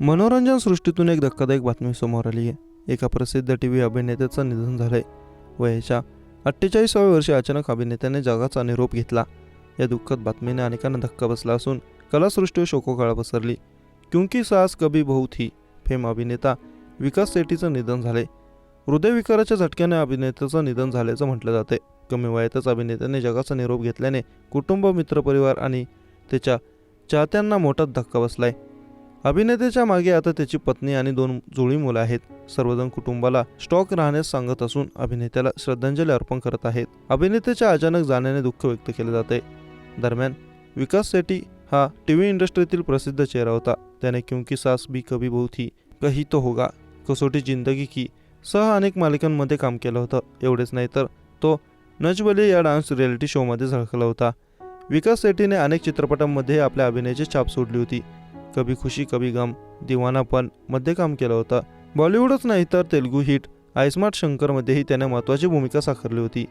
मनोरंजन सृष्टीतून एक धक्कादायक बातमी समोर आली आहे. एका प्रसिद्ध टी व्ही अभिनेत्याचं निधन झालंय. वयाच्या अठ्ठेचाळीसाव्या वर्षी अचानक अभिनेत्याने जगाचा निरोप घेतला. या दुःखद बातमीने अनेकांना धक्का बसला असून कलासृष्टीवर शोकोकाळा पसरली. क्योंकि सास कभी बहुत ही फेम अभिनेता विकास सेठीचं निधन झाले हृदयविकाराच्या झटक्याने अभिनेत्याचं निधन झाल्याचं म्हटलं जाते कमी वयातच अभिनेत्याने जगाचा निरोप घेतल्याने कुटुंब मित्रपरिवार आणि त्याच्या चाहत्यांना मोठा धक्का बसलाय. अभिनेत्याच्या मागे आता त्याची पत्नी आणि दोन जुळी मुलं आहेत. सर्वजण कुटुंबाला स्टॉक राहण्यास सांगत असून अभिनेत्याला श्रद्धांजली अर्पण करत आहेत. अभिनेत्याच्या अचानक जाण्याने दुःख व्यक्त केले जाते. दरम्यान विकास सेठी हा टी व्ही इंडस्ट्रीतील प्रसिद्ध चेहरा होता. त्याने क्योंकि सास बी कभी बहू थी कही तो होगा कसोटी जिंदगी की सह अनेक मालिकांमध्ये काम केलं होतं. एवढेच नाही तर तो नजबले या डान्स रियालिटी शोमध्ये झळकला होता. विकास सेठीने अनेक चित्रपटांमध्ये आपल्या अभिनयाची छाप सोडली होती. कभी खुशी कभी गम दिवानापणमध्ये काम केलं होतं. बॉलिवूडच नाही तर तेलुगू हिट आयस्मार्ट शंकरमध्येही त्याने महत्त्वाची भूमिका साकारली होती.